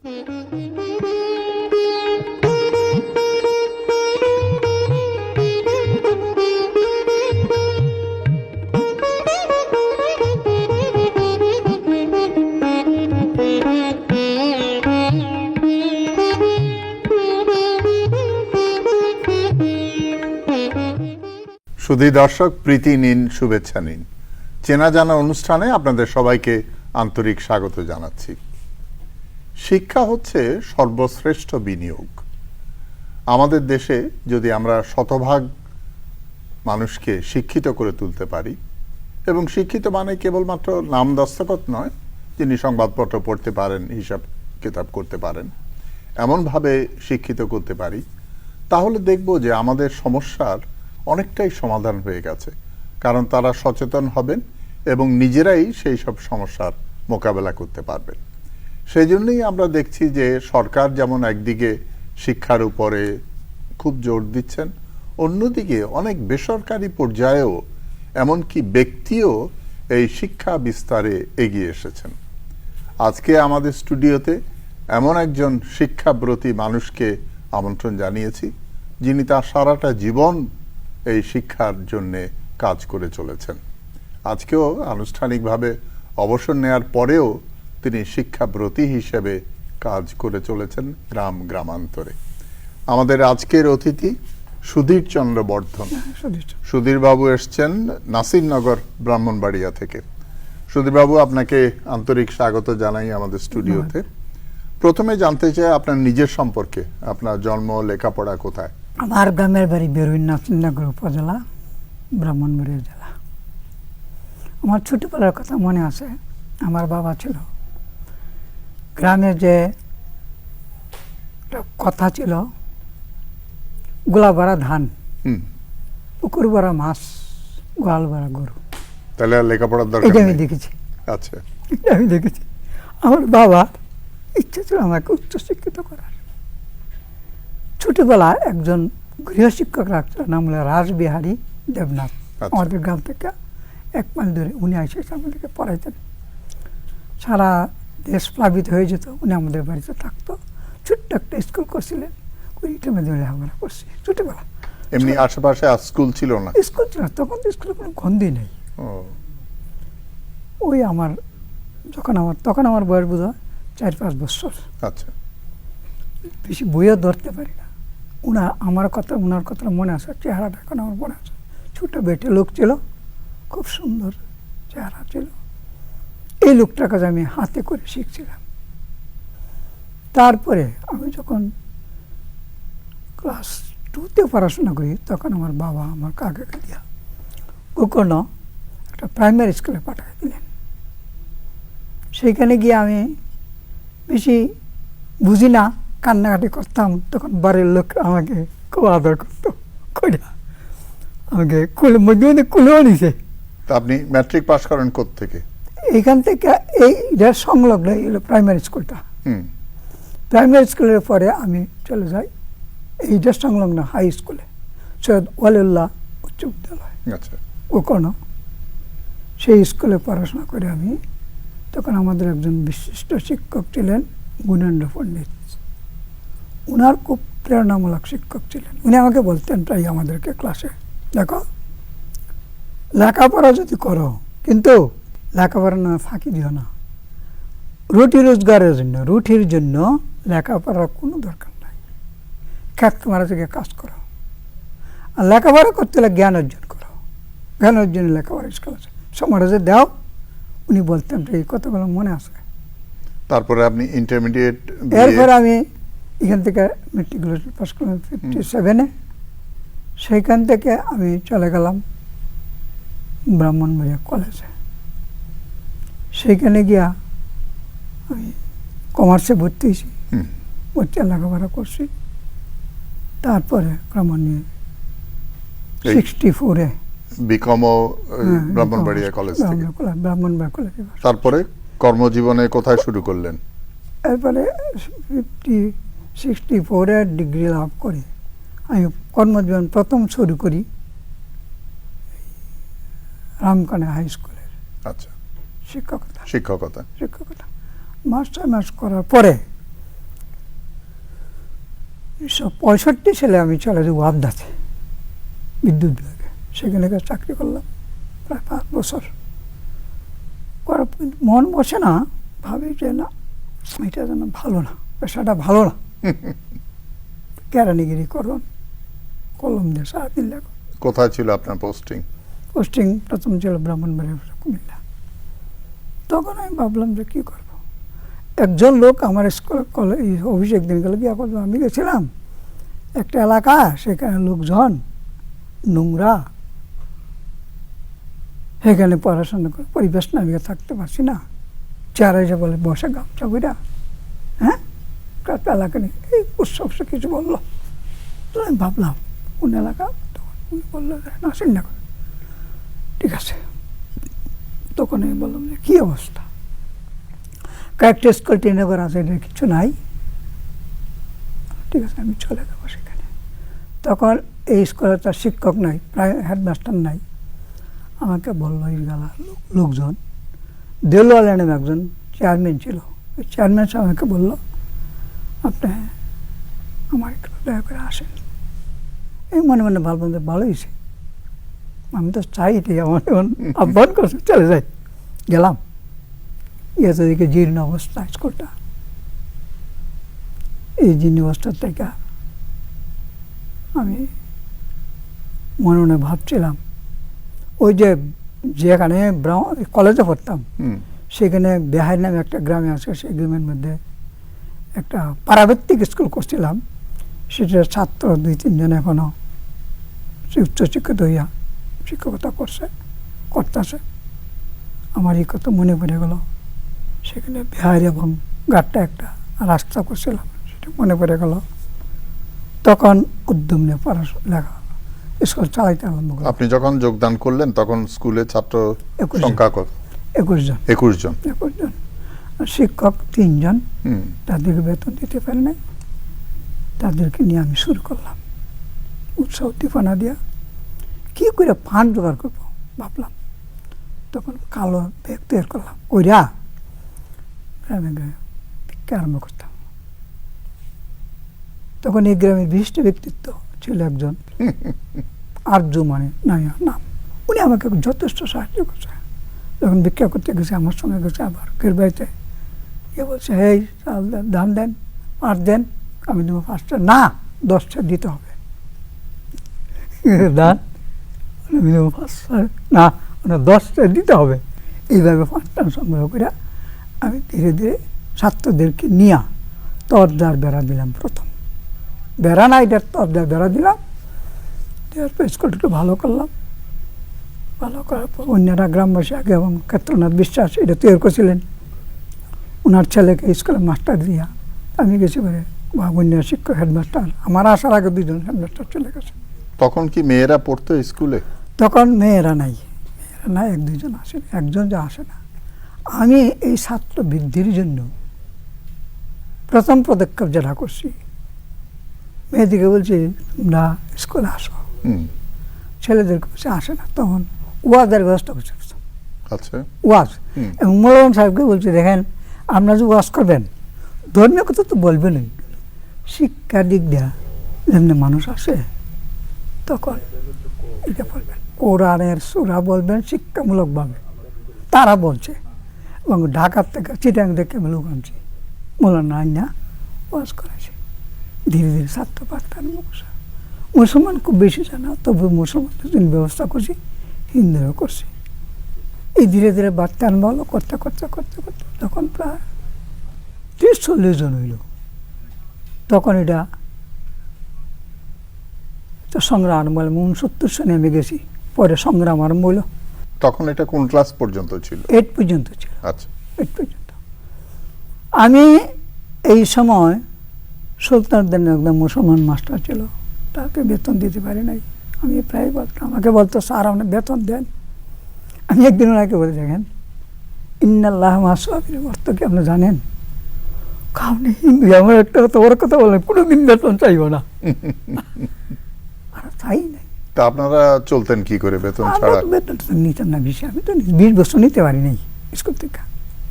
সুধী দর্শক প্রীতি নিন শুভেচ্ছা নিন। চেনা জানা অনুষ্ঠানে আপনাদের সবাইকে আন্তরিক স্বাগত জানাচ্ছি। শিক্ষা হচ্ছে সর্বশ্রেষ্ঠ বিনিয়োগ। আমাদের দেশে যদি আমরা শতভাগ মানুষকে শিক্ষিত করে তুলতে পারি, এবং শিক্ষিত মানে কেবলমাত্র নাম দস্তখত নয়, তিনি সংবাদপত্র পড়তে পারেন, হিসাব কিতাব করতে পারেন, এমনভাবে শিক্ষিত করতে পারি, তাহলে দেখব যে আমাদের সমস্যার অনেকটাই সমাধান হয়ে গেছে, কারণ তারা সচেতন হবেন এবং নিজেরাই সেই সব সমস্যার মোকাবেলা করতে পারবেন। সেই জন্যই আমরা দেখছি যে সরকার যেমন একদিকে শিক্ষার উপরে খুব জোর দিচ্ছেন, অন্যদিকে অনেক বেসরকারি পর্যায়েও এমনকি ব্যক্তিও এই শিক্ষা বিস্তারে এগিয়ে এসেছেন। আজকে আমাদের স্টুডিওতে এমন একজন শিক্ষাব্রতী মানুষকে আমন্ত্রণ জানিয়েছি, যিনি তার সারাটা জীবন এই শিক্ষার জন্য কাজ করে চলেছেন। আজকেও আনুষ্ঠানিকভাবে অবসর নেয়ার পরেও তিনি শিক্ষাব্রতী হিসেবে কাজ করে চলেছেন গ্রাম গ্রামান্তরে। আমাদের আজকের অতিথি সুধীর চন্দ্র বর্ধন সুধীর বাবু এসছেন নাসিরনগর ব্রাহ্মণবাড়িয়া থেকে। সুধীরবাবু আপনাকে আন্তরিক স্বাগত জানাই আমাদের স্টুডিওতে। প্রথমে জানতে চাই আপনার নিজের সম্পর্কে। আপনার জন্ম লেখাপড়া কোথায়? আমার গ্রামের বাড়ি বেরুইন নাসিরনগর উপজেলা ব্রাহ্মণবাড়িয়া জেলা। আমার ছোটবেলার কথা মনে আছে। আমার বাবা ছিল গ্রামে যে একটা কথা ছিল গোলা ভরা ধান পুকুর ভরা মাছ গোয়াল ভরা গরু। তাহলে আর লেখাপড়ার দরকার এটা আমি দেখেছি। আচ্ছা। এটা আমি দেখেছি। আমার বাবার ইচ্ছা ছিল আমাকে উচ্চশিক্ষিত করার। ছোটবেলায় একজন গৃহশিক্ষক রাখছিল নাম হলো রাসবিহারী দেবনাথ। আচ্ছা। আমাদের গ্রাম থেকে এক মাইল দূরে উনি এসে আমাদেরকে পড়াইতেন। সারা দেশ প্লাবিত হয়ে যেত উনি আমাদের বাড়িতে থাকতো। ছোট্ট একটা স্কুল করছিলেন কুড়িটা মেয়েদের লেখাপড়া করছি ছোটবেলা। এমনি আশেপাশে আর স্কুল ছিল না? স্কুল ছিল তখন তো স্কুলে কোনো গন্ধি নেই। ওই আমার যখন আমার তখন আমার বয়স বোধ হয় চার পাঁচ বছর। আচ্ছা। বেশি বইও ধরতে পারি না। উনা আমার কথা ওনার কথা মনে আছে চেহারাটা এখন আমার মনে আছে। ছোট বেটে লোক ছিল খুব সুন্দর চেহারা ছিল। এই লোকটার কাছে আমি হাতে করে শিখছিলাম। তারপরে আমি যখন ক্লাস টুতে পড়াশোনা করি, তখন আমার বাবা আমার কাকাকে দিয়া কখনো একটা প্রাইমারি স্কুলে পাঠিয়ে দিলেন। সেইখানে গিয়ে আমি বেশি বুঝি না, কান্নাকাটি করতাম, তখন বাড়ির লোক আমাকে খুব আদর করতো, কইরা আমাকে কুলে মধ্যে কুলেও নিছে আপনি ম্যাট্রিক পাশ করেন থেকে এইখান থেকে এই এইটা সংলগ্ন এই প্রাইমারি স্কুলটা হুম। প্রাইমারি স্কুলের পরে আমি চলে যাই এই এইটা সংলগ্ন হাই স্কুলে সৈয়দ ওয়ালিউল্লাহ উচ্চ বিদ্যালয়। আচ্ছা। ওখানো সেই স্কুলে পড়াশোনা করে আমি তখন আমাদের একজন বিশিষ্ট শিক্ষক ছিলেন গুণেন্দ্র পণ্ডিত। উনার খুব প্রেরণামূলক শিক্ষক ছিলেন। উনি আমাকে বলতেন প্রায় আমাদেরকে ক্লাসে দেখো লেখাপড়া যদি করো কিন্তু লেখাপড়া না ফাঁকি দিও না। রুটি রোজগারের জন্য রুটির জন্য লেখাপড়ার কোনো দরকার নাই। খ্যাত মারা থেকে কাজ করো। আর লেখাপড়া করতে হলে জ্ঞান অর্জন করো। জ্ঞান অর্জনে লেখাপড়া স্কুল আছে। সমাজে দাও। উনি বলতেন এই কথাগুলো মনে আছে? তারপরে আপনি ইন্টারমিডিয়েট এরপর আমি এখান থেকে মেট্রিকুলেশন পাস করলাম ফিফটি সেভেনে সেইখান থেকে আমি চলে গেলাম ব্রাহ্মণবাড়িয়া কলেজে সেইখানে গিয়া আমি কমার্সে ভর্তি হয়েছি। ভর্তি লেখাপড়া করছি। তারপরে ক্রমান্বয়ে সিক্সটি ফোরে বিকমও ব্রাহ্মণবাড়িয়া কলেজ থেকে? ব্রাহ্মণবাড়িয়া কলেজে তারপরে কর্মজীবনে কোথায় শুরু করলেন? এরপরে ফিফটি সিক্সটি ফোরে ডিগ্রি লাভ করে আমি কর্মজীবন প্রথম শুরু করি রামকানে হাই স্কুলের আচ্ছা। শিক্ষকতা। শিক্ষকতা। শিক্ষকতা। মাস ছয় মাস করার পরে উনিশশো পঁয়ষট্টি সালে আমি চলে যাই ওয়াবদাতে বিদ্যুৎ বিভাগে। সেখানে চাকরি করলাম প্রায় পাঁচ বছর। করার মন বসে না ভাবি যে না এটা যেন ভালো না পেশাটা ভালো না। কেরানিগিরি করুন কলম দিয়ে সারাদিন লেখো। কোথায় ছিল আপনার পোস্টিং? পোস্টিং প্রথম ছিল ব্রাহ্মণবাড়িয়া কুমিল্লা। তখন আমি ভাবলাম যে কী করব? একজন লোক আমার স্কুল, কলেজ, অফিসে একদিন গেলে বিয়া করব আমি গেছিলাম একটা এলাকা, সেখানে লোকজন, নোংরা। সেখানে পড়াশোনা করে পরিবেশ না আমি থাকতে পারছি না। চেয়ারে এসে বলে, বসে গামছা বইরা হ্যাঁ? এলাকা নেই। এই উৎসব সে কিছু বলল? তো আমি ভাবলাম, কোন এলাকা? তখন উনি বলল যে নাসির নগর ঠিক আছে। তখন আমি বললাম, যে কী অবস্থা? কয়েকটা স্কুল টিনগর আছে এটা কিছু নাই? ঠিক আছে, আমি চলে যাব সেখানে। তখন এই স্কুলে তার শিক্ষক নাই, প্রায় হেডমাস্টার নাই। আমাকে বলল, এই গেলা লোকজন, দেলোয়াল নামে একজন চেয়ারম্যান ছিল। ওই চেয়ারম্যান সাহেব আমাকে বলল, আপনি আমার একটু দয়া করে আসেন। এই মনে মনে ভালো হয়েছে আমি তো চাই আমার আহ্বান করছে চলে যাই। গেলাম। গেছে দিকে জীর্ণ অবস্থা স্কুলটা এই জীর্ণ অবস্থার থেকে আমি মনে মনে ভাবছিলাম ওই যে যেখানে কলেজে পড়তাম সেখানে বেহাই নামে একটা গ্রামে আছে সেই গ্রামের মধ্যে একটা পারাভিত্তিক স্কুল করছিলাম। সেটার ছাত্র দুই তিনজন এখনও উচ্চশিক্ষিত হইয়া শিক্ষকতা করছে করতেছে। আমার এই কথা মনে পড়ে গেল। সেখানে বিহার এবং গাট্টা একটা রাস্তা করছিলাম সেটা মনে পড়ে গেল। তখন উদ্যম নিয়ে পড়াশোনা লেখা স্কুল চালাইতে আরম্ভ করলাম। আপনি যখন যোগদান করলেন তখন স্কুলে ছাত্র সংখ্যা কত? একুশ জন। একুশ জন। একুশ জন। শিক্ষক তিনজন। তাদেরকে বেতন দিতে পারে নাই তাদেরকে নিয়ে আমি শুরু করলাম। উৎসাহ উদ্দীপনা দিয়া কি করে ফান্ড জোগাড় করব? ভাবলাম। তখন কালো ব্যাগ তৈরি করলাম। কইরা গ্রামে গ্রামে ভিক্ষা আরম্ভ করতাম। তখন এই গ্রামের বিশিষ্ট ব্যক্তিত্ব ছিল একজন আর্য মানে নাই নাম। উনি আমাকে যথেষ্ট সাহায্য করছে। যখন ভিক্ষা করতে গেছে, আমার সঙ্গে গেছে আবার কের বাড়িতে। এ বলছে এই চাল দেন, ধান দেন পাঁচ দেন, আমি দেবো পাঁচটা। না, দশটা দিতে হবে। ধান? দেবো পাঁচটা না মানে দশটা দিতে হবে। এইভাবে পাঁচটা সংগ্রহ করে আমি ধীরে ধীরে ছাত্রদেরকে নিয়ে তরদার বেড়া দিলাম প্রথম। বেড়া না, এটার তরদার বেড়া দিলাম। দেওয়ার পর স্কুলটা একটু ভালো করলাম। ভালো করার পর অন্যরা গ্রামবাসী আগে এবং ক্ষেত্রনাথ বিশ্বাস এটা তৈরি করেছিলেন। ওনার ছেলেকে স্কুলে মাস্টার দিয়া আমি গেছি বলে অন্য শিক্ষক হেডমাস্টার আমার আসার আগে দুজন হেডমাস্টার চলে গেছে। তখন কি মেয়েরা পড়তো স্কুলে তখন মেয়েরা নাই। মেয়েরা নাই এক দুজন আসে না, একজন যে আসে না। আমি এই ছাত্র বৃদ্ধির জন্য প্রথম পদক্ষেপ যেটা করছি মেয়েদিকে বলছি তোমরা স্কুলে আসো। ছেলেদেরকে বলছি আসে না তখন ওয়াজের ব্যবস্থা করছে আচ্ছা। ওয়াজ। এবং মৌলানা সাহেবকে বলছি দেখেন আপনারা যে ওয়াজ করবেন ধর্মীয় কথা তো বলবেনই শিক্ষার দিক দিয়া যেমনি মানুষ আসে তখন এটা বলবেন কোরআনের সুরা বলবেন, শিক্ষামূলকভাবে। তারা বলছে, এবং ঢাকার থেকে, চিটাং থেকে লোক আনছি। মৌলানা আইনা ওয়াজ করেছে। ধীরে ধীরে ছাত্র পাঠতার মুসলমান খুব বেশি জানা, তবু মুসলমানদের জন্য ব্যবস্থা করছি হিন্দুও করছি। এই ধীরে ধীরে বাড়তে আরম্ভ হলো করতে করতে করতে করতে, তখন প্রায় ত্রিশ চল্লিশ জন হইল। তখন এটা সংগ্রাম হলো উনসত্তর সনে আমি গেছি। পরে সংগ্রাম আরম্ভ হলো। তখন এটা কোন ক্লাস পর্যন্ত ছিল? এইট পর্যন্ত ছিল। আচ্ছা। এইট পর্যন্ত। আমি এই সময় সুলতানদের একদম মুসলমান মাস্টার ছিল। তাকে বেতন দিতে পারি নাই। আমি প্রায় বলতাম আমাকে বলতো স্যার আপনি বেতন দেন। আমি একদিন ওনাকে বলে দেখেন ইন্নাল্লাহ মাসুয়াবির অর্থ কি আপনি জানেন? আপনি হিন্দু আমার একটা কথা ওর কথা বলেন কোনো দিন বেতন চাইব না। আর চাই নাই তা আপনারা চলতেন কি করে বেতন ছাড়া? বেতন নিতাম না বেশি আমি তো বিশ বছর নিতে পারি নাই স্কুল থেকে।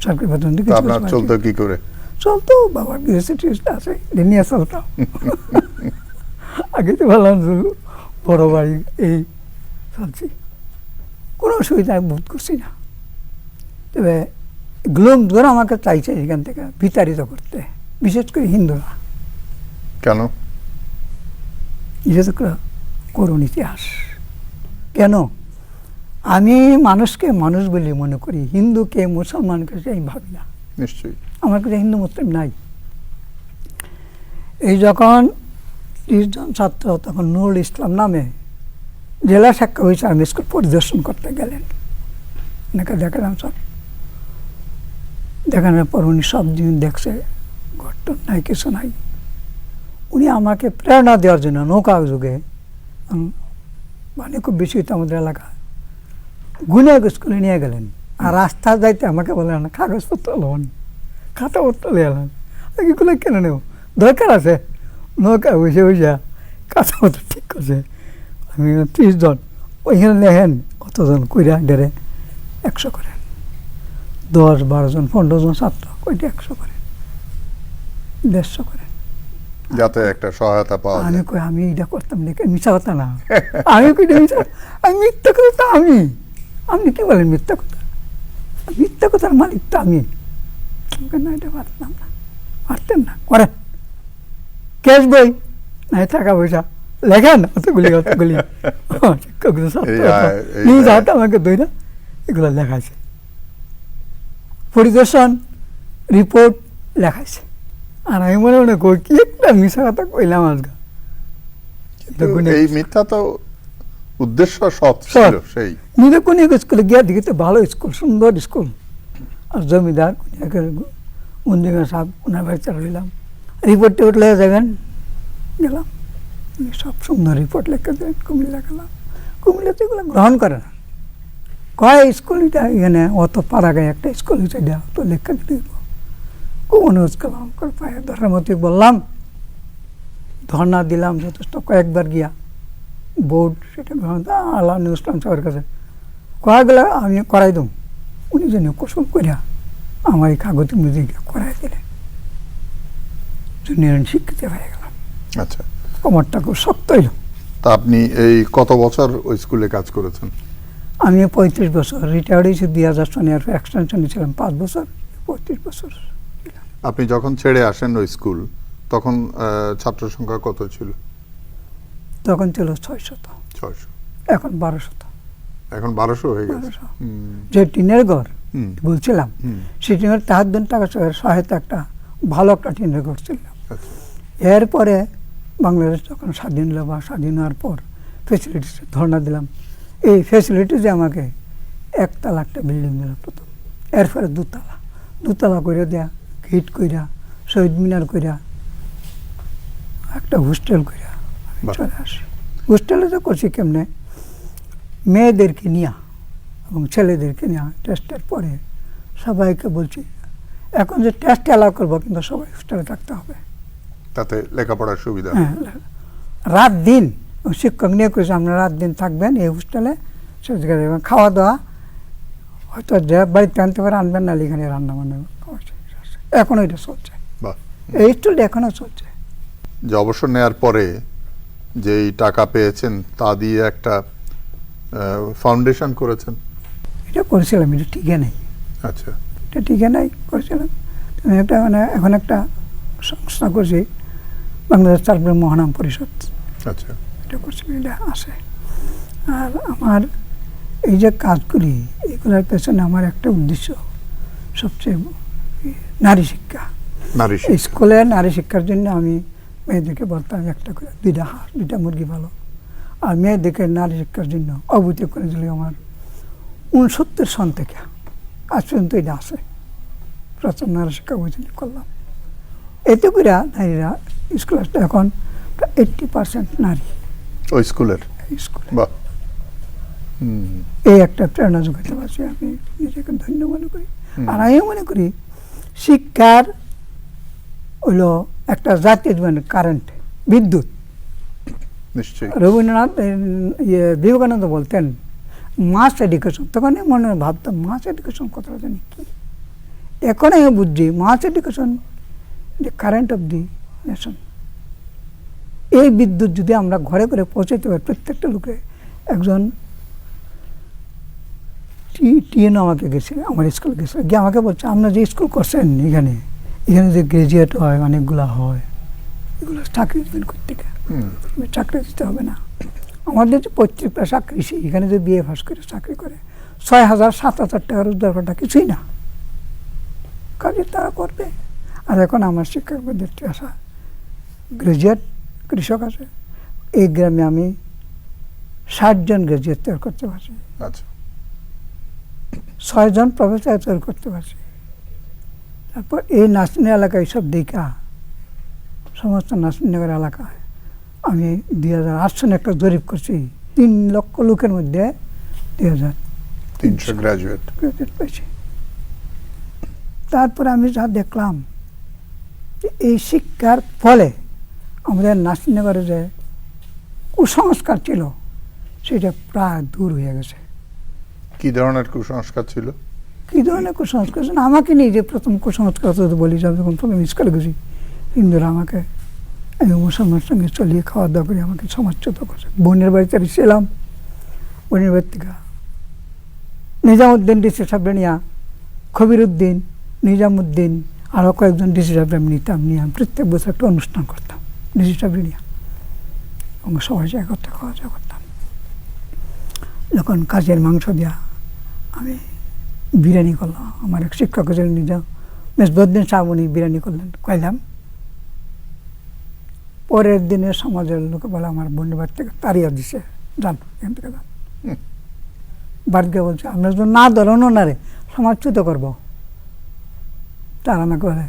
সরকারি বেতন থেকে আপনার চলতো কি করে? চলতো বাবার গৃহস্থ টিহস্থ আছে নিয়ে চলতাম। আগে তো ভাবলাম বড় বাড়ি এই চলছি। কোনো অসুবিধা বোধ করছি না। তবে গ্লোম ধরে আমাকে চাইছে এখান থেকে বিতাড়িত করতে বিশেষ করে হিন্দুরা। কেন? একটা করুণ ইতিহাস। কেন? আমি মানুষকে মানুষ বলে মনে করি হিন্দুকে মুসলমানকে আমি ভাবি না। নিশ্চয়ই। আমার কাছে হিন্দু মুসলিম নাই। এই যখন ত্রিশ জন ছাত্র তখন নুরুল ইসলাম নামে জেলা হয়েছে আমি স্কুল পরিদর্শন করতে গেলেন। ওনাকে দেখালাম সব দেখানোর পর উনি সব জিনিস দেখছে ঘটন নাই কিছু নাই। উনি আমাকে প্রেরণা দেওয়ার জন্য নৌকা যুগে মানে খুব বেশি হতো আমাদের এলাকা। গুনে স্কুলে নিয়ে গেলেন। আর রাস্তা যাইতে আমাকে বললেন কাগজপত্র লোন খাতাপত্র এলাম এগুলো কেন নেব? দরকার আছে। নৌকা বসে বসে খাতাপত্র ঠিক করছে। আমি ত্রিশ জন, ওইখানে লেখেন অতজন কইরা ডেরে একশো করেন। দশ, বারো জন, পনেরো জন ছাত্র কইটা একশো করেন। দেড়শো করেন। যাতে একটা সহায়তা পাওয়া আমি কই আমি এটা করতাম নাকি? মিথ্যা কথা না। আমি কই মিথ্যা আমি মিথ্যা কথা আমি। আপনি কি বলেন মিথ্যা কথা? মিথ্যা কথার মালিক তো আমি। না এটা পারতাম না। পারতেন না করেন। ক্যাশ বই? নাই টাকা পয়সা। লেখেন অতগুলি অতগুলি। আয়- হাতে আমাকে দই না এগুলো লেখাছে পরিদর্শন রিপোর্ট লেখাইছে। আর আমি মনে মনে কই কি একটা মিশা কথা কইলাম আজকে। এই মিথ্যা তো উদ্দেশ্য সৎ ছিল সেই। নিজে কোন স্কুলে গিয়া দেখি তো ভালো স্কুল সুন্দর স্কুল আর জমিদার মন্দির সাহেব ওনার বাড়ি চলে গেলাম রিপোর্ট টিপোর্ট লেগে যাবেন গেলাম। সব সুন্দর রিপোর্ট লেখা দেবেন কুমিল্লা গেলাম। কুমিল্লাতে এগুলো গ্রহণ করে না। কয় স্কুল এটা এখানে অত পাড়া গায়ে একটা স্কুল হয়েছে দেওয়া তো লেখা দিতে অনুরোধ করলাম করে পায়ে ধরার মতো বললাম ধর্ণা দিলাম যথেষ্ট কয়েকবার গিয়া। বোর্ড সেটা আল্লাহ ইসলাম সাহেবের কাছে কয়েকগুলো আমি করাই দম উনি যেন কুসুম করিয়া আমার এই কাগজ মুজি করাই দিলেন জুনিয়র শিক্ষিত হয়ে গেলাম। আচ্ছা। কোমরটা খুব শক্ত হইল। তা আপনি এই কত বছর ওই স্কুলে কাজ করেছেন? আমি পঁয়ত্রিশ বছর রিটায়ার্ড হয়েছি দুই হাজার সনে আর এক্সটেনশনে ছিলাম পাঁচ বছর পঁয়ত্রিশ বছর। আপনি যখন ছেড়ে আসেন ওই স্কুল তখন ছাত্র সংখ্যা কত ছিল? তখন ছিল ছয় শত। ছয়শো এখন বারো শত। এখন বারোশো হয়ে গেছে। যে টিনের ঘর বলছিলাম সেই টিনের তাহার টাকা সহায়তা একটা ভালো একটা টিনের ঘর ছিল। আচ্ছা। এরপরে বাংলাদেশ যখন স্বাধীন হলো বা স্বাধীন হওয়ার পর ফেসিলিটিস ধর্ণা দিলাম এই ফেসিলিটিসে আমাকে একতলা একটা বিল্ডিং দিল প্রথম। এরপরে দুতলা। দুতলা করে দেয়া গেট কইরা শহীদ মিনার কইরা একটা হোস্টেল কইরা চলে আসি। হোস্টেলে তো করছি কেমনে? মেয়েদেরকে নিয়া এবং ছেলেদেরকে নিয়া টেস্টের পরে সবাইকে বলছি এখন যে টেস্ট অ্যালাউ করব কিন্তু সবাই হোস্টেলে থাকতে হবে। তাতে লেখাপড়ার সুবিধা। হ্যাঁ রাত দিন শিক্ষক নিয়ে করেছে আপনারা রাত দিন থাকবেন এই হোস্টেলে খাওয়া দাওয়া হয়তো যে বাড়িতে আনতে পারে আনবেন না এখানে রান্না বান্না। এখনও এটা চলছে। এই স্টুলটা এখনও চলছে। যে অবসর নেওয়ার পরে যেই টাকা পেয়েছেন তা দিয়ে একটা ফাউন্ডেশন করেছেন? এটা করেছিলাম এটা ঠিকই নেই। আচ্ছা। এটা ঠিকই নাই করেছিলাম। আমি একটা মানে এখন একটা সংস্থা করছি বাংলাদেশ তারপরে মহানাম পরিষদ। আচ্ছা। এটা করছি এটা আছে। আর আমার এই যে কাজগুলি এগুলোর পেছনে আমার একটা উদ্দেশ্য সবচেয়ে নারী শিক্ষা। নারী স্কুলে নারী শিক্ষার জন্য আমি মেয়েদেরকে বলতাম একটা করে দুইটা হাঁস দুইটা মুরগি ভালো আর মেয়েদেরকে নারী শিক্ষার জন্য অবৈধ করে দিলে আমার উনসত্তর সন থেকে। আজ পর্যন্ত এটা আছে। প্রথম নারী শিক্ষা অবৈধ করলাম। এতে করে নারীরা স্কুলে এখন এইট্টি পার্সেন্ট নারী। ওই স্কুলের? এই স্কুলে। এই একটা প্রেরণা যোগাতে পারছি আমি। নিজেকে ধন্য মনে করি। আর আমিও মনে করি শিক্ষার হলো একটা জাতীয় জীবনের কারেন্ট বিদ্যুৎ। রবীন্দ্রনাথ ইয়ে, বিবেকানন্দ বলতেন মাস এডুকেশন তখন মনে ভাবতাম মাস এডুকেশন কথাটা জানি কি? এখন আমি বুঝছি mass education the current of the nation এই বিদ্যুৎ যদি আমরা ঘরে ঘরে পৌঁছাতে পারি প্রত্যেকটা লোকে একজন টিএন আমাকে গেছিল আমার স্কুল গেছিল গিয়ে আমাকে বলছে আপনারা যে স্কুল করছেন এখানে এখানে যে গ্রাজুয়েট হয় অনেকগুলা হয় এগুলো চাকরি দিবেন করতে হুম, চাকরি দিতে হবে না। আমাদের যে পৈতৃক পেশা কৃষি এখানে যে বিয়ে পাস করে চাকরি করে ছয় হাজার সাত হাজার টাকা রোজগার করাটা কিছুই না। কাজে তারা করবে। আর এখন আমার শিক্ষকদের পেশা গ্রাজুয়েট কৃষক আছে। এই গ্রামে আমি ষাটজন গ্রাজুয়েট তৈরি করতে পারছি। আচ্ছা। ছয়জন প্রফেসর তৈরি করতে পারছি। তারপর এই নাসিনী এলাকায় সব দেখা। সমস্ত নাসিনীনগর এলাকায় আমি দুই হাজার আট সনে একটা জরিপ করছি। তিন লক্ষ লোকের মধ্যে দুই হাজার তিনশো গ্রাজুয়েট গ্রাজুয়েট পেয়েছি তারপরে আমি যা দেখলাম এই শিক্ষার ফলে আমাদের নাসিনগরে যে কুসংস্কার ছিল সেটা প্রায় দূর হয়ে গেছে। কি ধরনের কুসংস্কার ছিল? কী ধরনের কুসংস্কার না আমাকে যে প্রথম কুসংস্কার তো বলি যখন প্রথম স্কুলে গেছি হিন্দুরা আমাকে, আমি মুসলমানের সঙ্গে চলিয়ে খাওয়া দাওয়া করি, আমাকে সমাজচ্যুত করছে। বোনের বাড়িতে ছিলাম। বোনের বাড়ি থেকে নিজামুদ্দিন ডিসি সাবরানিয়া খবির উদ্দিন নিজামুদ্দিন আরও কয়েকজন ডিসি সাহেব আমি নিতাম, নিয়ে আমি প্রত্যেক বছর একটা অনুষ্ঠান করতাম। ডিসি সাবরানিয়া এবং সবাই জায়গা করতে খাওয়া দাওয়া করতাম। যখন কাজের মাংস দেওয়া আমি বিরিয়ানি করলাম। আমার এক শিক্ষক নিজে মেজবুদ্দিন সাহেব উনি বিরিয়ানি করলেন। কইলাম পরের দিনে সমাজের লোকে বলে আমার বোনের বাড়ি থেকে তাড়িয়ে দিছে। যান এখান থেকে যান। বাড়িতে বলছে আমরা যদি না ধরনো না রে সমাজচ্যুত করব। তার আমাকে বলে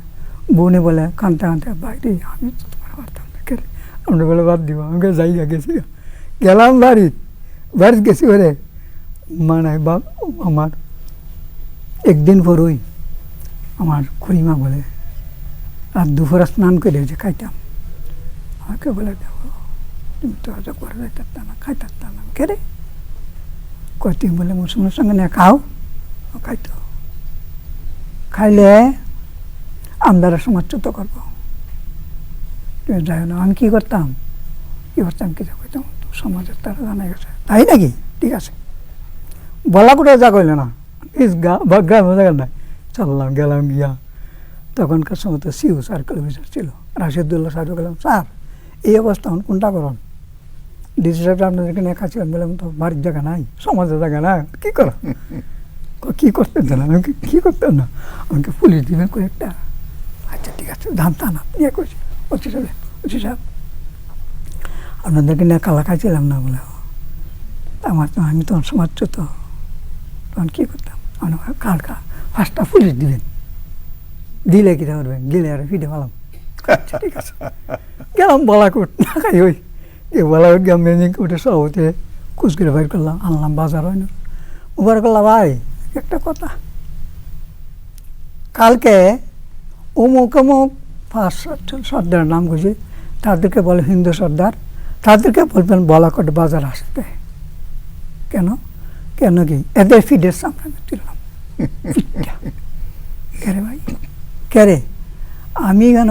বোনে বলে কানতে কানতে বাইরে আমি পারতাম না আমরা বলে বাদ দিব আমাকে যাই গেছি। গেলাম বাড়ি বাড়ি গেছি বলে মানে বাপ আমার একদিন পরই আমার খুড়িমা বলে, রাত দুপুরে স্নান করে যে খাইতাম। আমাকে বলে তুমি তো হয়তো করে যাইতাম না খাইতাম না, কে রে? কয়, তুমি বলে, মুসলমানের সঙ্গে না খাও খাইতো। খাইলে আমরা সমাজচ্যুত করব। তুমি যাই না, আমি কি করতাম? কি করতাম কি করতাম সমাজের তারা জানা গেছে। তাই নাকি? ঠিক আছে। বলা করে যা কইলে না ইস গা বা গ্রামে জায়গা নাই চললাম গেলাম গিয়া তখনকার সময় তো সিউ সার্কেল অফিসার ছিল। রাশিদুল্লাহ সাহেব গেলাম স্যার এই অবস্থা এখন কোনটা করুন? ডিসি সাহেব আপনাদেরকে নিয়ে খাচ্ছিলাম বললাম তো বাড়ির জায়গা নাই সমাজের জায়গা নাই কী করো কি করতেন না আমি কী- করতেন না আমাকে পুলিশ দিবেন কয়েকটা আচ্ছা ঠিক আছে জানতাম না ইয়ে করছি ওসি সাহেব ওসি সাহেব আপনাদেরকে নিয়ে কালা খাইছিলাম না বলে আমার তো আমি তখন সমাজচ্যুত তখন কী করতাম? আমি কাল কা ফার্স্টটা পুলিশ দিবেন দিলে কী করবেন দিলে আর ফিরে পেলাম আচ্ছা ঠিক আছে। গেলাম বলাকুট না খাই ওই এ বলাকুট গেলাম মেজিং উঠে সবতে কুচকুরে বাইর করলাম, আনলাম, বাজার হয় না উবার করলাম ভাই একটা কথা। কালকে অমুক অমুক সাতজন সর্দার নাম বুঝি তাদেরকে বলে হিন্দু সর্দার, তাদেরকে বলবেন বলাকট বাজার আসতে। কেন? কেন কি এদের ফিডের সামনে তুললাম। কেরে ভাই? কেরে আমি কেন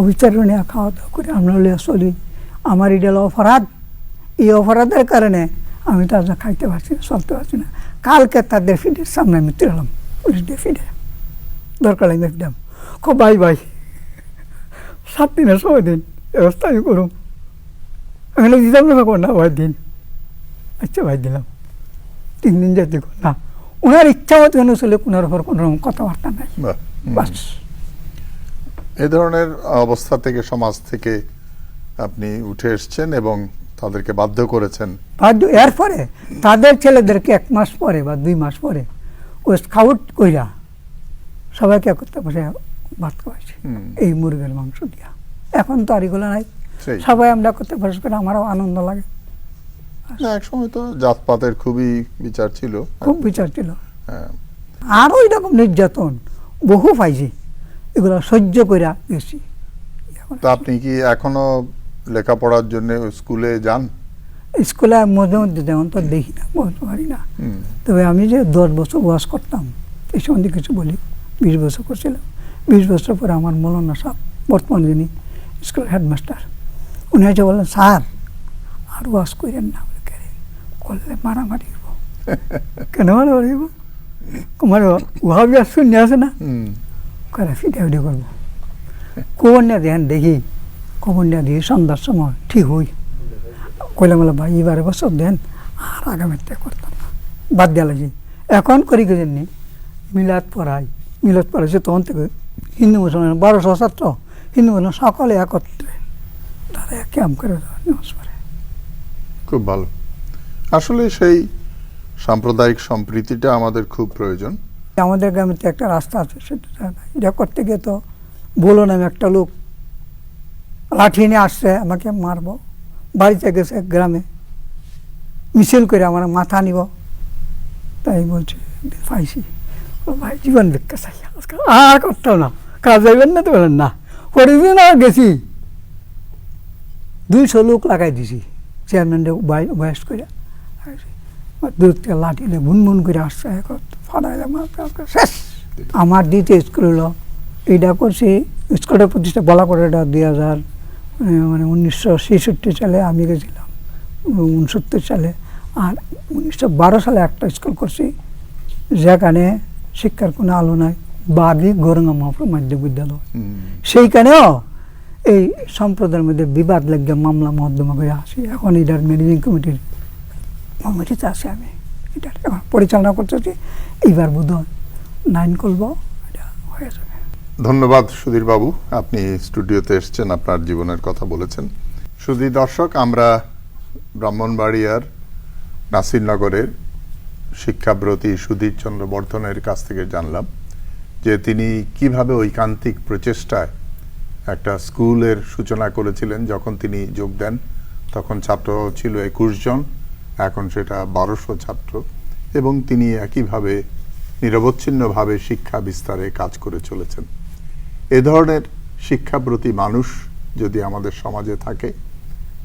অবিচারণে খাওয়া দাওয়া করে আমরা লিয়া চলি? আমার এটা হলো অপরাধ। এই অপরাধের কারণে আমি তাদের খাইতে পারছি না, চলতে পারছি না। কালকে তাদের ফিডের সামনে আমি তুললাম। পুলিশ দিয়ে ফিডে দরকার লাগবে ফিডাম খুব ভাই ভাই সাত দিনের সময় দিন ব্যবস্থা আমি করুম। আমি দিতাম না ভাই দিন। আচ্ছা ভাই দিলাম। তিন দিন যেতে না ওনার ইচ্ছা মতো চলে কোনার ওপর কোনো রকম কথাবার্তা নাই। বাস। এ ধরনের অবস্থা থেকে সমাজ থেকে আপনি উঠে এসছেন এবং তাদেরকে বাধ্য করেছেন। বাধ্য এরপরে তাদের ছেলেদেরকে এক মাস পরে বা দুই মাস পরে ও স্কাউট কইরা সবাইকে করতে বসে ভাত খাওয়াইছে। এই মুরগের মাংস দিয়া। এখন তো আর এগুলো নাই। সবাই আমরা করতে বসে করে আমারও আনন্দ লাগে। না এক সময় তো জাতপাতের খুবই বিচার ছিল। খুব বিচার ছিল। হ্যাঁ, আরও এরকম নির্যাতন বহু পাইছি এগুলো সহ্য করে গেছি। তা আপনি কি এখনও লেখাপড়ার জন্য স্কুলে যান? স্কুলে মধ্যে মধ্যে যেমন তো দেখি না বলতে পারি না। তবে আমি যে দশ বছর বয়স করতাম এই সম্বন্ধে কিছু বলি। বিশ বছর করছিলাম। বিশ বছর পরে আমার মৌলানা সাহেব বর্তমান যিনি স্কুলের হেডমাস্টার উনি হয়তো বললেন স্যার আর ওয়াজ করেন না। বলে, "কেরে? করলে মারামারি হইব কেন মারামারি হইব মানে ওহাবি আর শূন্য আছে না? করে ফিটে ফিটে করব। কবর নিয়ে দেন দেখি। কবর নিয়ে দিয়ে সন্ধ্যার সময় ঠিক হই। কইলাম বলে ভাই এবারে বছর দেন আর আগামীতে করতাম না। বাদ দেওয়া লাগি। এখন করি কে জানি? মিলাদ পড়াই। মিলাদ পড়াইছে তখন থেকে হিন্দু মুসলমান বারোশো ছাত্র। হিন্দু মুসলমান সকলে একত্রে তারা ক্যাম্প করে নামাজ পড়ে। খুব ভালো। আসলে সেই সাম্প্রদায়িক সম্প্রীতিটা আমাদের খুব প্রয়োজন। আমাদের গ্রামে তো একটা রাস্তা আছে, সেটা এটা করতে গিয়ে তো বলো নামে একটা লোক। লাঠি নিয়ে আসছে, আমাকে মারবো। বাড়িতে গেছে গ্রামে। মিছিল করে আমার মাথা নিব। তাই বলছে, পাইছি। ভাই, জীবন ভিক্ষা চাই। আজকে আর করতাম না। কাজ যাইবেন না তো বলেন না। করিদিন আর গেছি? দুইশো লোক লাগাই দিছি। চেয়ারম্যানরে বয়স করে দূর থেকে লাঠি নিয়ে বুন করে আসছে এখন। আপনার শেষ। আমার দ্বিতীয় স্কুল হলো। এইটা করছি স্কুলটা প্রতিষ্ঠা বলা করে এটা দুই হাজার মানে উনিশশো ছেষট্টি সালে আমি গেছিলাম উনসত্তর সালে। আর উনিশশো বারো সালে একটা স্কুল করছি যেখানে শিক্ষার কোনো আলো নাই বাবি গৌরঙ্গা মহাপুর মাধ্যমিক বিদ্যালয়। সেইখানেও এই সম্প্রদায়ের মধ্যে বিবাদ লাগিয়ে মামলা মহদ্দমা করে আসি। এখন এটার ম্যানেজিং কমিটির কমিটিতে আছি আমি। এটা পরিচালনা করতেছি এইবার বোধ নাইন করব। এটা হয়ে যাবে। ধন্যবাদ সুধীর বাবু। আপনি স্টুডিওতে এসছেন, আপনার জীবনের কথা বলেছেন। সুধীর দর্শক, আমরা ব্রাহ্মণবাড়িয়ার নাসিরনগরের শিক্ষাব্রতী সুধীর চন্দ্র বর্ধনের কাছ থেকে জানলাম যে তিনি কীভাবে ঐকান্তিক প্রচেষ্টায় একটা স্কুলের সূচনা করেছিলেন। যখন তিনি যোগ দেন, তখন ছাত্র ছিল একুশ জন। এখন সেটা বারোশো ছাত্র এবং তিনি একইভাবে নিরবচ্ছিন্নভাবে শিক্ষা বিস্তারে কাজ করে চলেছেন। এ ধরনের শিক্ষাব্রতী মানুষ যদি আমাদের সমাজে থাকে,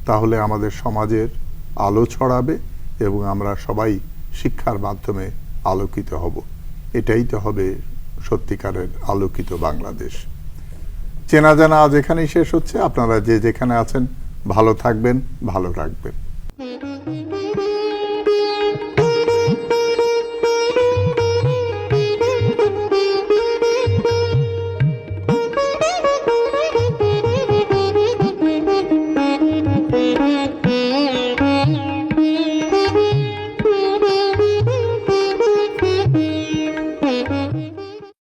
তাহলে আমাদের সমাজের আলো ছড়াবে এবং আমরা সবাই শিক্ষার মাধ্যমে আলোকিত হব। এটাই তো হবে সত্যিকারের আলোকিত বাংলাদেশ। চেনা জানা আজ এখানেই শেষ হচ্ছে। আপনারা যে যেখানে আছেন, ভালো থাকবেন, ভালো রাখবেন। Mm-hmm.